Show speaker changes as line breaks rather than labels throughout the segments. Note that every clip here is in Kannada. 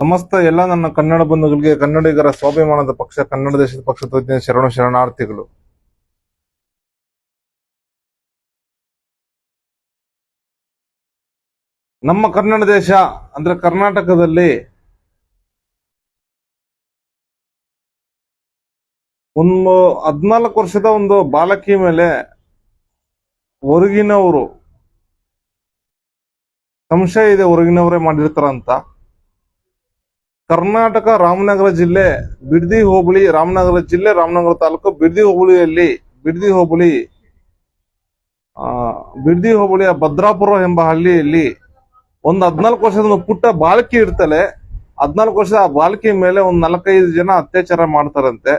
ಸಮಸ್ತ ಎಲ್ಲ ನನ್ನ ಕನ್ನಡ ಬಂಧುಗಳಿಗೆ, ಕನ್ನಡಿಗರ ಸ್ವಾಭಿಮಾನದ ಪಕ್ಷ, ಕನ್ನಡ ದೇಶದ ಪಕ್ಷದ ವತಿಯಿಂದ ಶರಣ ಶರಣಾರ್ಥಿಗಳು. ನಮ್ಮ ಕನ್ನಡ ದೇಶ ಅಂದ್ರೆ ಕರ್ನಾಟಕದಲ್ಲಿ ಒಂದು ಹದ್ನಾಲ್ಕು ವರ್ಷದ ಒಂದು ಬಾಲಕಿ ಮೇಲೆ ಹೊರಗಿನವರು, ಸಂಶಯ ಇದೆ ಹೊರಗಿನವರೇ ಮಾಡಿರ್ತಾರಂತ. ಕರ್ನಾಟಕ ರಾಮನಗರ ಜಿಲ್ಲೆ ಬಿಡ್ದಿ ಹೋಬಳಿ, ರಾಮನಗರ ಜಿಲ್ಲೆ ರಾಮನಗರ ತಾಲೂಕು ಬಿಡ್ದಿ ಹೋಬಳಿಯಲ್ಲಿ, ಬಿಡ್ದಿ ಹೋಬಳಿ ಬಿಡ್ದಿ ಹೋಬಳಿಯ ಭದ್ರಾಪುರ ಎಂಬ ಹಳ್ಳಿಯಲ್ಲಿ ಒಂದು ಹದ್ನಾಲ್ಕು ವರ್ಷದ ಒಂದು ಪುಟ್ಟ ಬಾಲಕಿ ಇರ್ತಲೆ. ಹದ್ನಾಲ್ಕು ವರ್ಷದ ಆ ಬಾಲಕಿ ಮೇಲೆ ಒಂದು ನಾಲ್ಕೈದು ಜನ ಅತ್ಯಾಚಾರ ಮಾಡ್ತಾರಂತೆ.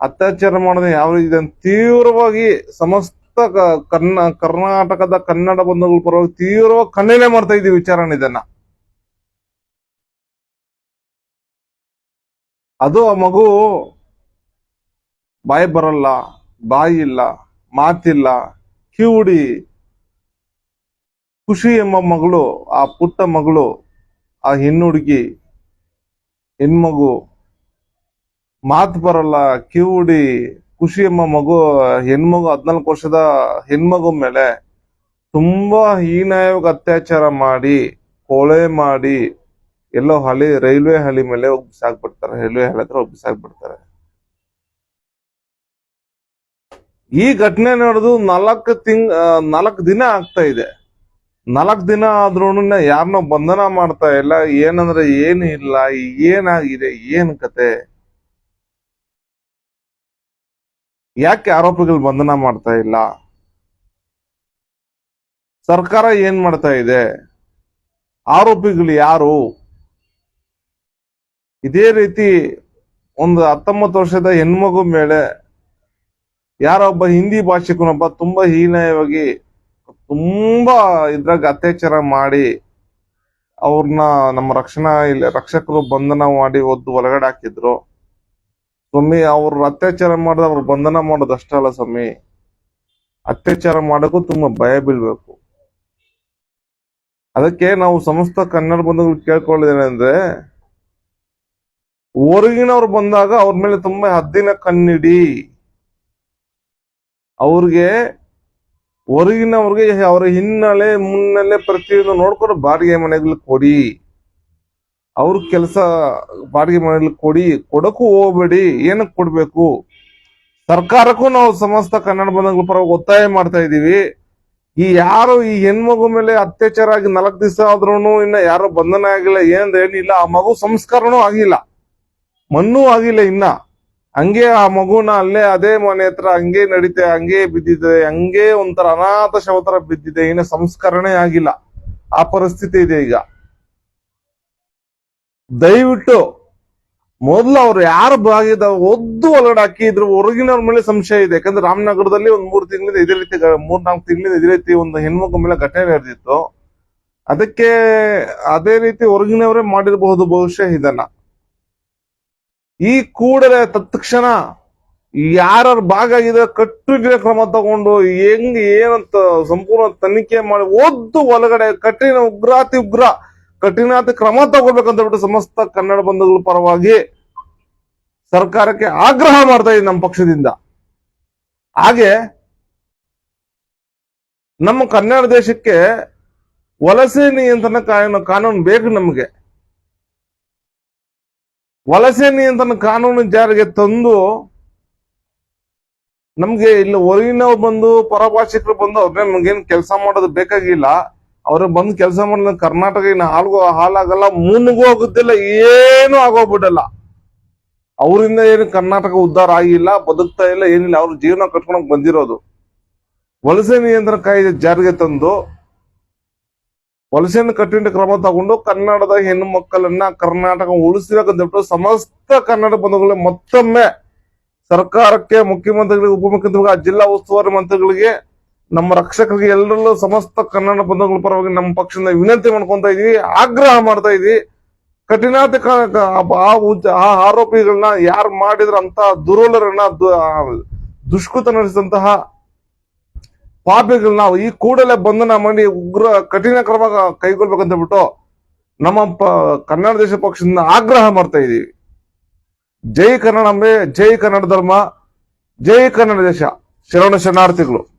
ಅತ್ಯಾಚಾರ ಮಾಡೋದು ಯಾವ ರೀತಿ ಇದೆ ತೀವ್ರವಾಗಿ ಸಮಸ್ತ ಕರ್ನಾಟಕದ ಕನ್ನಡ ಬಂಧುಗಳ ಪರವಾಗಿ ತೀವ್ರವಾಗಿ ಖಂಡನೆ ಮಾಡ್ತಾ ಇದೀವಿ ವಿಚಾರಣೆ ಇದನ್ನ. ಅದು ಆ ಮಗು ಬಾಯಿ ಬರಲ್ಲ, ಬಾಯಿ ಇಲ್ಲ, ಮಾತಿಲ್ಲ, ಕಿವುಡಿ. ಖುಷಿ ಎಂಬ ಮಗಳು, ಆ ಪುಟ್ಟ ಮಗಳು, ಆ ಹೆಣ್ಣು ಹುಡುಗಿ ಹೆಣ್ಮಗು, ಮಾತು ಬರಲ್ಲ, ಕಿವುಡಿ, ಖುಷಿ ಎಂಬ ಮಗು, ಹೆಣ್ಮಗು ಹದಿನಾಲ್ಕು ವರ್ಷದ ಹೆಣ್ಮಗು ಮೇಲೆ ತುಂಬಾ ಹೀನಾಯವಾಗಿ ಅತ್ಯಾಚಾರ ಮಾಡಿ ಕೊಳೆ ಮಾಡಿ ಎಲ್ಲೋ ಹಳಿ, ರೈಲ್ವೆ ಹಳಿ ಮೇಲೆ ಹೋಗಿ ಬಿಸಾಕ್ಬಿಡ್ತಾರೆ, ರೈಲ್ವೆ ಹಳಿ ಹತ್ರ ಹೋಗಿ ಬಿಸಾಕ್ಬಿಡ್ತಾರೆ. ಈ ಘಟನೆ ನಡೆದು ನಾಲ್ಕು ತಿಂಗ್ ನಾಲ್ಕು ದಿನ ಆಗ್ತಾ ಇದೆ. ನಾಲ್ಕು ದಿನ ಆದ್ರೂ ಯಾರನ್ನೋ ಬಂಧನ ಮಾಡ್ತಾ ಇಲ್ಲ, ಏನಂದ್ರೆ ಏನು ಇಲ್ಲ, ಏನಾಗಿದೆ, ಏನ್ ಕತೆ? ಯಾಕೆ ಆರೋಪಿಗಳು ಬಂಧನ ಮಾಡ್ತಾ ಇಲ್ಲ? ಸರ್ಕಾರ ಏನ್ ಮಾಡ್ತಾ ಇದೆ? ಆರೋಪಿಗಳು ಯಾರು? ಇದೇ ರೀತಿ ಒಂದು ಹತ್ತೊಂಬತ್ತು ವರ್ಷದ ಹೆಣ್ಮಗು ಮೇಲೆ ಯಾರೊಬ್ಬ ಹಿಂದಿ ಭಾಷಿಕನೊಬ್ಬ ತುಂಬಾ ಹೀನಾಯವಾಗಿ ತುಂಬಾ ಇದ್ರಾಗ ಅತ್ಯಾಚಾರ ಮಾಡಿ ಅವ್ರನ್ನ ನಮ್ಮ ರಕ್ಷಣಾ ಇಲ್ಲ ರಕ್ಷಕರು ಬಂಧನ ಮಾಡಿ ಒದ್ದು ಒಳಗಡೆ ಹಾಕಿದ್ರು. ಸ್ವಾಮಿ, ಅವ್ರ ಅತ್ಯಾಚಾರ ಮಾಡಿದ ಅವ್ರು ಬಂಧನ ಮಾಡೋದು ಅಷ್ಟೇ ಅಲ್ಲ ಸ್ವಾಮಿ. ಅತ್ಯಾಚಾರ ಮಾಡೋಕ್ಕೂ ತುಂಬಾ ಭಯ ಬೀಳ್ಬೇಕು. ಅದಕ್ಕೆ ನಾವು ಸಮಸ್ತ ಕನ್ನಡ ಬಂಧುಗಳು ಕೇಳ್ಕೊಳ್ಳೋದೇನೆಂದ್ರೆ ಹೊರಗಿನವ್ರು ಬಂದಾಗ ಅವ್ರ ಮೇಲೆ ತುಂಬಾ ಹದ್ದಿನ ಕಣ್ಣಿಡಿ. ಅವ್ರಿಗೆ ಹೊರಗಿನವ್ರಿಗೆ ಅವರ ಹಿನ್ನೆಲೆ ಮುನ್ನೆಲೆ ಪ್ರತಿಯೊಂದು ನೋಡ್ಕೊಂಡು ಬಾಡಿಗೆ ಮನೆಗಳು ಕೊಡಿ. ಅವ್ರ ಕೆಲಸ ಬಾಡಿಗೆ ಮನೆಗಳು ಕೊಡಿ. ಕೊಡಕ್ಕೂ ಹೋಗ್ಬೇಡಿ. ಏನಕ್ಕೆ ಕೊಡ್ಬೇಕು? ಸರ್ಕಾರಕ್ಕೂ ನಾವು ಸಮಸ್ತ ಕನ್ನಡ ಬಂಧುಗಳ ಪರವಾಗಿ ಒತ್ತಾಯ ಮಾಡ್ತಾ ಇದ್ದೀವಿ. ಈ ಯಾರು ಈ ಹೆಣ್ಮಗು ಮೇಲೆ ಅತ್ಯಾಚಾರ ಆಗಿ ನಾಲ್ಕು ದಿವಸ ಆದ್ರೂ ಇನ್ನ ಯಾರು ಬಂಧನ ಆಗಿಲ್ಲ ಏನ್ ಏನಿಲ್ಲ, ಆ ಮಗು ಸಂಸ್ಕಾರನೂ ಆಗಿಲ್ಲ. ಮಣ್ಣೂ ಆಗಿಲ್ಲ ಇನ್ನ. ಹಂಗೆ ಆ ಮಗುನ ಅಲ್ಲೇ ಅದೇ ಮನೆ ಹತ್ರ ಹಂಗೆ ನಡೀತೆ, ಹಂಗೆ ಬಿದ್ದಿದೆ, ಹಂಗೆ ಒಂಥರ ಅನಾಥ ಶವ ತರ ಬಿದ್ದಿದೆ, ಇನ್ನು ಸಂಸ್ಕರಣೆ ಆಗಿಲ್ಲ. ಆ ಪರಿಸ್ಥಿತಿ ಇದೆ ಈಗ. ದಯವಿಟ್ಟು ಮೊದಲು ಅವ್ರು ಯಾರು ಭಾಗಿದ ಒದ್ದು ಒಳಗಡೆ ಹಾಕಿ ಇದ್ರ ಹೊರಗಿನವ್ರ ಮೇಲೆ ಸಂಶಯ ಇದೆ. ಯಾಕಂದ್ರೆ ರಾಮನಗರದಲ್ಲಿ ಒಂದ್ ಮೂರ್ ತಿಂಗಳಿಂದ ಇದೇ ರೀತಿ ಮೂರ್ ನಾಲ್ಕು ತಿಂಗಳಿಂದ ಇದೇ ರೀತಿ ಒಂದು ಹೆಣ್ಮಗು ಮೇಲೆ ಘಟನೆ ನಡೆದಿತ್ತು. ಅದಕ್ಕೆ ಅದೇ ರೀತಿ ಹೊರಗಿನವರೇ ಮಾಡಿರಬಹುದು ಬಹುಶಃ ಇದನ್ನ. ಈ ಕೂಡಲೇ ತತ್ಕ್ಷಣ ಯಾರ ಭಾಗ ಆಗಿದೆ ಕಟ್ಟುನಿಟ್ಟಿನ ಕ್ರಮ ತಗೊಂಡು ಹೆಂಗ್ ಏನಂತ ಸಂಪೂರ್ಣ ತನಿಖೆ ಮಾಡಿ ಒದ್ದು ಒಳಗಡೆ ಕಠಿಣ ಉಗ್ರಾತಿ ಉಗ್ರ ಕಠಿಣಾತಿ ಕ್ರಮ ತಗೋಬೇಕಂತ ಬಿಟ್ಟು ಸಮಸ್ತ ಕನ್ನಡ ಬಂಧುಗಳ ಪರವಾಗಿ ಸರ್ಕಾರಕ್ಕೆ ಆಗ್ರಹ ಮಾಡ್ತಾ ಇದ್ದೀವಿ ನಮ್ಮ ಪಕ್ಷದಿಂದ. ಹಾಗೆ ನಮ್ಮ ಕನ್ನಡ ದೇಶಕ್ಕೆ ವಲಸೆ ನಿಯಂತ್ರಣ ಕಾನೂನು ಬೇಕು ನಮಗೆ. ವಲಸೆ ನಿಯಂತ್ರಣ ಕಾನೂನು ಜಾರಿಗೆ ತಂದು ನಮ್ಗೆ ಇಲ್ಲಿ ಹೊರಗಿನವ್ರು ಬಂದು ಪರಭಾಷಿಕರು ಬಂದು ಅವ್ರನ್ನ ನಮ್ಗೇನ್ ಕೆಲಸ ಮಾಡೋದು ಬೇಕಾಗಿಲ್ಲ. ಅವ್ರ ಬಂದು ಕೆಲಸ ಮಾಡಿದ ಕರ್ನಾಟಕ ಇನ್ನು ಹಾಲ್ಗೋ ಹಾಲಾಗಲ್ಲ, ಮುನ್ಗೂ ಹೋಗುದಿಲ್ಲ ಏನು ಆಗೋಗ್ಬಿಡಲ್ಲ. ಅವರಿಂದ ಏನು ಕರ್ನಾಟಕ ಉದ್ಧಾರ ಆಗಿಲ್ಲ, ಬದುಕ್ತಾ ಇಲ್ಲ, ಏನಿಲ್ಲ. ಅವ್ರ ಜೀವನ ಕಟ್ಕೊಳಕ್ ಬಂದಿರೋದು. ವಲಸೆ ನಿಯಂತ್ರಣ ಕಾಯ್ದೆ ಜಾರಿಗೆ ತಂದು ವಲಸೆಯನ್ನು ಕಠಿಣ ಕ್ರಮ ತಗೊಂಡು ಕನ್ನಡದ ಹೆಣ್ಣು ಮಕ್ಕಳನ್ನ ಕರ್ನಾಟಕ ಹೇಳ್ಬಿಟ್ಟು ಸಮಸ್ತ ಕನ್ನಡ ಬಂಧುಗಳು ಮತ್ತೊಮ್ಮೆ ಸರ್ಕಾರಕ್ಕೆ, ಮುಖ್ಯಮಂತ್ರಿಗಳಿಗೆ, ಉಪಮುಖ್ಯಮಂತ್ರಿಗಳಿಗೆ ಜಿಲ್ಲಾ ಉಸ್ತುವಾರಿ ಮಂತ್ರಿಗಳಿಗೆ, ನಮ್ಮ ರಕ್ಷಕರಿಗೆ ಎಲ್ಲರಲ್ಲೂ ಸಮಸ್ತ ಕನ್ನಡ ಬಂಧುಗಳ ಪರವಾಗಿ ನಮ್ಮ ಪಕ್ಷದಿಂದ ವಿನಂತಿ ಮಾಡ್ಕೊಂತ ಇದೀವಿ, ಆಗ್ರಹ ಮಾಡ್ತಾ ಇದೀವಿ. ಕಠಿಣಾತಿ ಆ ಆರೋಪಿಗಳನ್ನ ಯಾರು ಮಾಡಿದ್ರ ಅಂತ ದುರುಳರನ್ನ ದುಷ್ಕೃತ ನಡೆಸಿದಂತಹ ಪಾಪಿಗಳನ್ನ ಈ ಕೂಡಲೇ ಬಂಧನ ಮಾಡಿ ಉಗ್ರ, ಕಠಿಣ ಕ್ರಮ ಕೈಗೊಳ್ಬೇಕಂತ ಬಿಟ್ಟು ನಮ್ಮ ಕನ್ನಡ ದೇಶ ಪಕ್ಷದಿಂದ ಆಗ್ರಹ ಮಾಡ್ತಾ ಇದ್ದೀವಿ ಜೈ ಕನ್ನಡಂಬೆ ಜೈ ಕನ್ನಡ ಧರ್ಮ, ಜೈ ಕನ್ನಡ ದೇಶ. ಶರಣ ಶರಣಾರ್ಥಿಗಳು.